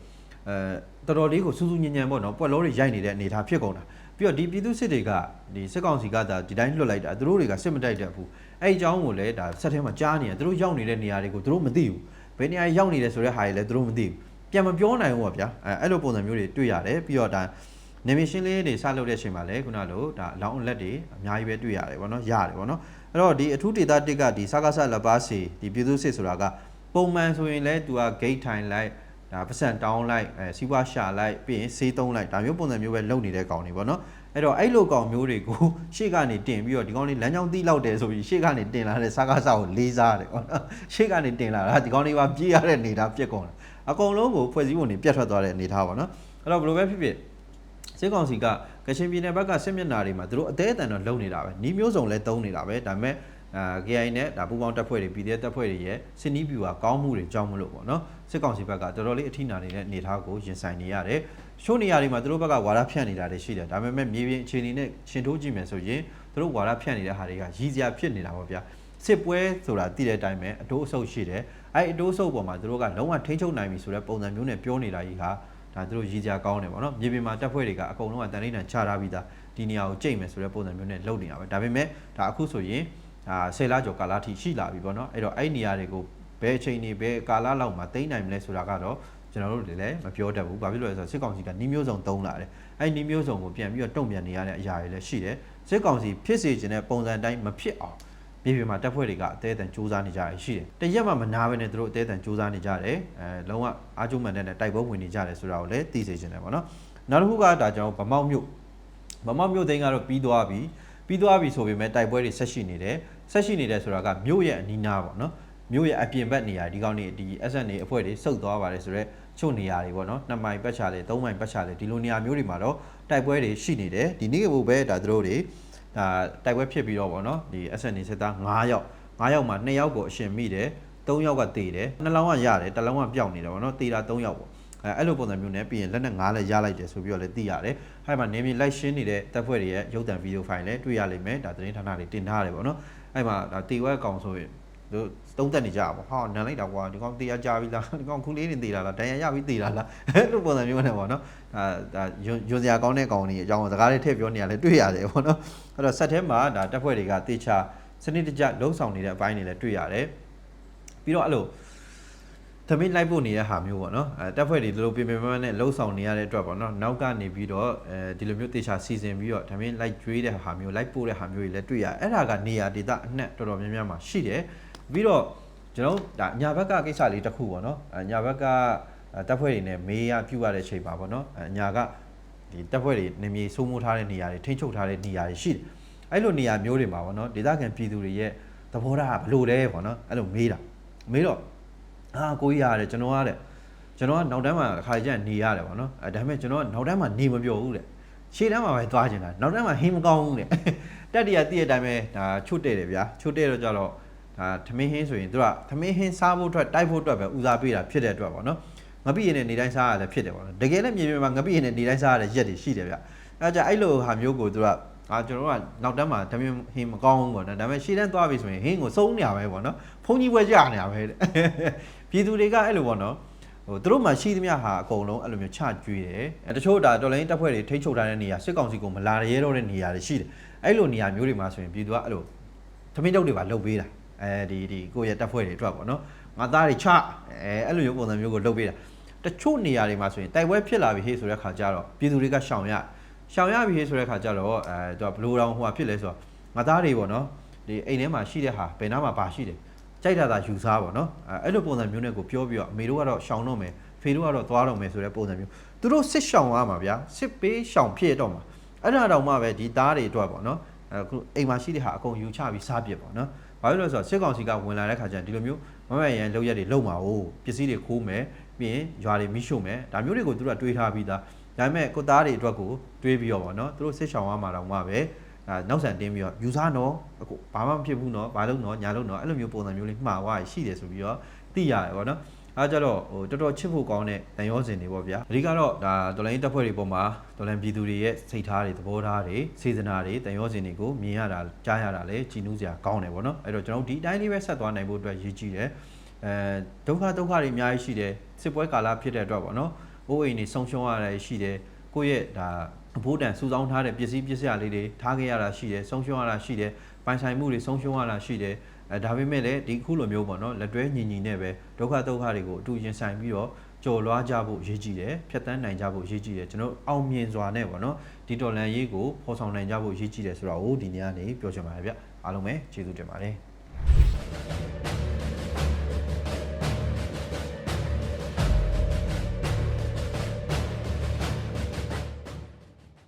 အဲတော်တော်လေးကိုစူးစူးညံ့ညံ့ပေါ့နော်ပွက်လောတွေရိုက်နေတဲ့အနေအထားဖြစ်ကုန်တာပြီးတော့ဒီပြည်သူစစ်တွေကဒီစစ်ကောင်စီကဒါဒီတိုင်းလွတ်လိုက်တာသူတို့တွေကစစ်မတိုက်တဲ့ဘူးအဲ့အကြောင်းကိုလည်းဒါဆက်ထဲမှာကြားနေတယ်သူတို့ရောက်နေတဲ့နေရာတွေကိုသူတို့မသိဘူးဘယ်နေရာရောက်နေလဲဆိုတဲ့ဟာတွေလည်းသူတို့မသိဘူးပြန်မပြောနိုင်ဘူးပေါ့ဗျာအဲအဲ့လိုပုံစံမျိုးတွေတွေ့ရတယ်ပြီးတော့ဒါနေမရှင်လေးတွေစလုပ်တဲ့အချိန်မှာလည်းခုနလိုဒါအလောင်းအလက်တွေအများကြီးပဲတွေ့ရတယ်ဗောနော်ရတယ်ဗောနော် အဲ့တော့ဒီအထူးဒေတာတစ်ကဒီစကားဆလက်ပါစီဒီပြည်သူစစ်ဆိုတာကပုံမှန်ဆိုရင်လည်းသူက gate ထိုင်လိုက်ဒါပတ်စံတောင်းလိုက်အဲစီးပွားရှာလိုက်ပြီးရင်ဆေးသုံးလိုက်ဒါမျိုးပုံစံမျိုးပဲလုပ်နေတဲ့ကောင်တွေဗောနော်အဲ့တော့အဲ့လိုကောင်မျိုးတွေကိုရှေ့ကနေတင်ပြီးတော့ဒီကောင်လေးလမ်းကြောင်းတီးလောက်တယ်ဆိုပြီးရှေ့ကနေတင်လာတဲ့စကားစာကိုလေးစားတယ်ဗောနော်ရှေ့ကနေတင်လာတာဒီကောင်လေးကပြေးရတဲ့နေတာပြက်ကုန်တယ်အကုန်လုံးကိုဖွဲ့စည်းပုံတွေပြတ်ထွက်သွားတဲ့အနေထားဗောနော်အဲ့တော့ဘယ်လိုပဲဖြစ်ဖြစ်စစ်ကောင်စီက ကချင်ပြည်နယ်ဘက်ကစစ်မျက်နှာတွေမှာသူတို့အသေးအတန်တော့လုံနေတာပဲနီးမျိုးစုံလဲတုံးနေတာပဲဒါပေမဲ့အာ KI နဲ့ဒါပူပေါင်းတပ်ဖွဲ့တွေ PDF တပ်ဖွဲ့တွေရဲ့စစ်နီးဗျူဟာကောင်းမှုတွေကြောင်းမလို့ပေါ့နော်စစ်ကောင်စီဘက်ကတော်တော်လေးအထိနာနေတဲ့အနေအထားကိုရင်ဆိုင်နေရတယ်ရှိုးနေရာတွေမှာသူတို့ဘက်ကဝါဒဖြန့်နေတာတွေရှိတယ်ဒါပေမဲ့မြေပြင်အခြေအနေနဲ့ရှင်ထိုးကြည့်မယ်ဆိုရင်သူတို့ဝါဒဖြန့်နေတဲ့ဟာတွေကရည်စရာဖြစ်နေတာပေါ့ဗျာစစ်ပွဲဆိုတာတည်တဲ့အတိုင်းပဲအတိုးအဆုပ်ရှိတယ်အဲ့အတိုးအဆုပ်ပေါ်မှာသူတို့ကလုံးဝထိန်းချုပ်နိုင်ပြီဆိုတဲ့ပုံစံမျိုးနဲ့ပြောနေတာကြီးဟာ ဒါသူတို့ရည်ကြကောင်းတယ်ပေါ့နော်မြေပြင်မှာတက်ဖွဲ့တွေကအကုန်လုံးကတန်လိမ့်တန်ချထားပြီးသားဒီနေရာကိုကြိတ်မယ်ဆိုတဲ့ပုံစံမျိုးနဲ့လုပ်နေတာပဲဒါပေမဲ့ဒါအခုဆိုရင်ဒါဆယ်လကျော်ကာလထိရှိလာပြီပေါ့နော်အဲ့တော့အဲ့နေရာတွေကိုဘယ်အချိန်နေဘယ်ကာလလောက်မှာတိမ့်နိုင်မလဲဆိုတာကတော့ကျွန်တော်တို့တွေလည်းမပြောတတ်ဘူးဘာဖြစ်လို့လဲဆိုတော့စစ်ကောင်စီကနှီးမျိုးစုံသုံးလာတယ်အဲ့နှီးမျိုးစုံကိုပြန်ပြီးတော့တုံ့ပြန်နေရတဲ့အရာတွေလည်းရှိတယ်စစ်ကောင်စီဖြစ်စေခြင်းတဲ့ပုံစံတိုင်းမဖြစ်အောင် မြေပြင်မှာတက်ဖွဲ့တွေကအသေးအတန်စူးစမ်းနေကြရရှိတယ်။တရက်မှမနာဘဲနဲ့သူတို့အသေးအတန်စူးစမ်းနေကြတယ်။အဲလုံးဝအားကျုံမှန်တဲ့နဲ့တိုက်ပွဲဝင်နေကြတယ်ဆိုတာကိုလည်းသိစေချင်တယ်ပေါ့နော်။နောက်တစ်ခုကဒါကြောင့်ဗမောက်မြို့ဗမောက်မြို့သိန်းကတော့ပြီးသွားပြီ။ပြီးသွားပြီဆိုပေမဲ့တိုက်ပွဲတွေဆက်ရှိနေတယ်။ဆက်ရှိနေတယ်ဆိုတာကမြို့ရဲ့အနီးနားပေါ့နော်။မြို့ရဲ့အပြင်ဘက်နေရာဒီကောင်းနေဒီ SN တွေအဖွဲ့တွေစုပ်သွားပါတယ်ဆိုတော့ချို့နေရာတွေပေါ့နော်။နှစ်မိုင်ပတ်ချလေသုံးမိုင်ပတ်ချလေဒီလိုနေရာမျိုးတွေမှာတော့တိုက်ပွဲတွေရှိနေတယ်။ဒီနေ့ကဘုပဲဒါသူတို့တွေ ဒါတိုက်ပွဲဖြစ်ပြီးတော့ဗောနော်ဒီ SND စစ်သား9ယောက်9ယောက်မှာ2ယောက်ကိုအရှင်မိတယ်3ယောက်ကတေတယ်နှလုံးကရတယ်တစ်လုံးကပျောက်နေတယ်ဗောနော်တေတာ3ယောက်ပေါ့အဲအဲ့လိုပုံစံမျိုးနဲ့ပြီးရင်လက်နဲ့9လည်းရလိုက်တယ်ဆိုပြီးတော့လည်းသိရတယ်အဲ့မှာနေမြေလိုက်ရှင်းနေတဲ့တပ်ဖွဲ့တွေရဲ့ရုပ်သံဗီဒီယိုဖိုင်လည်းတွေ့ရလိမ့်မယ်ဒါသတင်းဌာနတွေတင်ထားရတယ်ဗောနော်အဲ့မှာဒါတေဝဲကောင်ဆိုရင် တို့တုံးတက်နေကြပါဟာနန်လိုက်တာကွာဒီကောင်တေးရကြပြီလားဒီကောင်ခုလေးနေတေးလာလားဒဏ်ရာရပြီတေးလာလားအဲ့လိုပုံစံမျိုးနဲ့ဗောနော်ဒါဒါယွန်းစရာကောင်းတဲ့ကောင်တွေအကြောင်းစကားတွေထည့်ပြောနေရလဲတွေ့ရတယ်ဗောနော်အဲ့တော့ဆက်ထဲမှာဒါတက်ဖွဲ့တွေကတေချာစနစ်တကျလှုံ့ဆော်နေတဲ့အပိုင်းတွေလည်းတွေ့ရတယ်ပြီးတော့အဲ့လိုသမင်းလိုက်ဖို့နေတဲ့ဟာမျိုးပေါ့နော်အဲတက်ဖွဲ့တွေဒီလိုပြင်ပြင်ပန်းပန်းနဲ့လှုံ့ဆော်နေရတဲ့အတွက်ပေါ့နော်နောက်ကနေပြီးတော့အဲဒီလိုမျိုးတေချာစီစဉ်ပြီးတော့သမင်းလိုက်ကျွေးတဲ့ဟာမျိုးလိုက်ပို့တဲ့ဟာမျိုးတွေလည်းတွေ့ရတယ်အဲ့ဒါကနေရာဒေသအနှံ့တော်တော်များများမှာရှိတယ် ပြီးတော့ကျွန်တော်ဒါညာဘက်ကကိစ္စလေးတစ်ခုပေါ့နော်အဲညာဘက်ကတက်ဖွဲ့တွေနဲ့မေးရပြုတ်ရတဲ့ချိန်ပါပေါ့နော်အဲညာကဒီတက်ဖွဲ့တွေနေမြေစိုးမိုးထားတဲ့နေရာတွေထိန်းချုပ်ထားတဲ့နေရာတွေရှိတယ်အဲ့လိုနေရာမျိုးတွေမှာပေါ့နော်ဒေသခံပြည်သူတွေရဲ့သဘောထားကဘယ်လိုလဲပေါ့နော်အဲ့လိုမေးတာမေးတော့အာကိုကြီးရတယ်ကျွန်တော်ကတဲ့ကျွန်တော်ကနောက်တန်းမှာခါကြနေရတယ်ပေါ့နော်အဲဒါပေမဲ့ကျွန်တော်ကနောက်တန်းမှာနေမပြောဘူးတဲ့ရှေ့တန်းမှာပဲသွားကျင်တာနောက်တန်းမှာဟင်းမကောင်းဘူးတဲ့တက်တရတည့်တဲ့အတိုင်းပဲဒါချွတ်တဲ့တယ်ဗျာချွတ်တဲ့တော့ကြတော့ ဒါသမင်းဟင်းဆိုရင်သူကသမင်းဟင်းစားဖို့အတွက်တိုက်ဖို့အတွက်ပဲဦးစားပေးတာဖြစ်တဲ့အတွက်ပေါ့နော်ငပိရင်နဲ့နေတိုင်းစားရလည်းဖြစ်တယ်ပေါ့နော်တကယ်လည်းမြေပြင်မှာငပိရင်နဲ့နေတိုင်းစားရတဲ့ရက်တွေရှိတယ်ဗျအဲကြအဲ့လိုဟာမျိုးကိုသူကအာကျွန်တော်တို့ကနောက်တန်းမှာဓမင်းဟင်းမကောင်းဘူးပေါ့နော်ဒါပေမဲ့ရှေ့တန်းသွားပြီဆိုရင်ဟင်းကိုစုံနေရပဲပေါ့နော်ဖုန်ကြီးပွဲကြနေရပဲတဲ့ပြည်သူတွေကအဲ့လိုပေါ့နော်ဟိုသူတို့မှရှိသမျှဟာအကုန်လုံးအဲ့လိုမျိုးချကျွေးတယ်အဲတချို့ဒါတော်လိုင်းတပ်ဖွဲ့တွေထိတ်ချုပ်ထားတဲ့နေရာစစ်ကောင်စီကိုမလာရဲတော့တဲ့နေရာတွေရှိတယ်အဲ့လိုနေရာမျိုးတွေမှာဆိုရင်ပြည်သူကအဲ့လိုသမင်းတုပ်တွေပါလှုပ်ပေးတာ အဲဒီဒီကိုယ့်ရဲ့တပ်ဖွဲ့တွေအတွက်ပေါ့နော်ငါသားတွေချအဲအဲ့လိုမျိုးပုံစံမျိုးကိုလှုပ်ပေးတာတချို့နေရာတွေမှာဆိုရင်တိုက်ပွဲဖြစ်လာပြီဟေ့ဆိုတဲ့ခါကျတော့ပြည်သူတွေကရှောင်ရရှောင်ရပြီဆိုတဲ့ခါကျတော့အဲသူကဘလိုတောင်ဟိုဟာဖြစ်လဲဆိုတော့ငါသားတွေပေါ့နော်ဒီအိမ်ထဲမှာရှိတဲ့ဟာဘယ်နားမှာပါရှိတယ်ကြိုက်တာသာယူစားပေါ့နော်အဲအဲ့လိုပုံစံမျိုးနဲ့ကိုပြောပြီးတော့အမေတို့ကတော့ရှောင်တော့မယ်ဖေတို့ကတော့သွားတော့မယ်ဆိုတဲ့ပုံစံမျိုးသူတို့စစ်ရှောင်ရမှာဗျာစစ်ပေးရှောင်ဖြစ်တော့မှာအဲ့ဒါတောင်မှပဲဒီသားတွေအတွက်ပေါ့နော်အခုအိမ်မှာရှိတဲ့ဟာအကုန်ယူချပြီးစားပြစ်ပေါ့နော် ဘာလို့လဲဆိုတော့စစ်ကောင်စီကဝင်လာတဲ့ခါကျရင်ဒီလိုမျိုးမမရန်လောက်ရက်တွေလုံမှာ哦ပစ္စည်းတွေခိုးမယ်ပြီးရင်ရွာတွေမိရှို့မယ်ဒါမျိုးတွေကိုသူတို့ကတွေးထားပြီးသားဒါပေမဲ့ကိုသားတွေအတွက်ကိုတွေးပြီးတော့ဗောနော်သူတို့စစ်ဆောင်ရမှာတော့မှပဲအဲနောက်ဆန်တင်းပြီးတော့ယူစားတော့အခုဘာမှမဖြစ်ဘူးနော်ဘာလို့နော်ညာလို့နော်အဲ့လိုမျိုးပုံစံမျိုးလေးမှားသွားရှိတယ်ဆိုပြီးတော့သိရတယ်ဗောနော် အဲကြတော့ဟိုတော်တော်ချစ်ဖို့ကောင်းတဲ့တန်ရောစင်တွေပေါ့ဗျာအဓိကတော့ဒါတော်လိုင်းတပ်ဖွဲ့တွေပေါ်မှာတော်လိုင်းပြည်သူတွေရဲ့စိတ်ထားတွေသဘောထားတွေစေတနာတွေတန်ရောစင်တွေကိုမြင်ရတာကြားရတာလည်းကြည်နူးစရာကောင်းတယ်ဗောနော်အဲ့တော့ကျွန်တော်တို့ဒီအတိုင်းလေးပဲဆက်သွားနိုင်ဖို့အတွက်ရည်ကြည်တယ်အဲဒုက္ခဒုက္ခတွေအများကြီးရှိတယ်စစ်ပွဲကာလဖြစ်တဲ့အတွက်ဗောနော်အိုးအိမ်တွေဆုံးရှုံးရတာရှိတယ်ကိုယ့်ရဲ့ဒါအဖို့တန်စုဆောင်းထားတဲ့ပစ္စည်းပစ္စယလေးတွေထားခဲ့ရတာရှိတယ်ဆုံးရှုံးရတာရှိတယ်ပိုင်ဆိုင်မှုတွေဆုံးရှုံးရတာရှိတယ် အဲဒါပေမဲ့လည်းဒီခုလိုမျိုးပေါ့နော်လက်တွဲညီညီနဲ့ပဲဒုက္ခဒုက္ခတွေကိုအတူရင်ဆိုင်ပြီးတော့ကြော်လွားကြဖို့ရည်ကြည်တယ်ဖြတ်တန်းနိုင်ကြဖို့ရည်ကြည်တယ်ကျွန်တော်အောင်မြင်စွာနဲ့ပေါ့နော်ဒီတော်လန်ရေးကိုဖော်ဆောင်နိုင်ကြဖို့ရည်ကြည်တယ်ဆိုတော့ဟိုဒီနေ့ကနေပြောချင်ပါတယ်ဗျအားလုံးပဲကျေးဇူးတင်ပါတယ်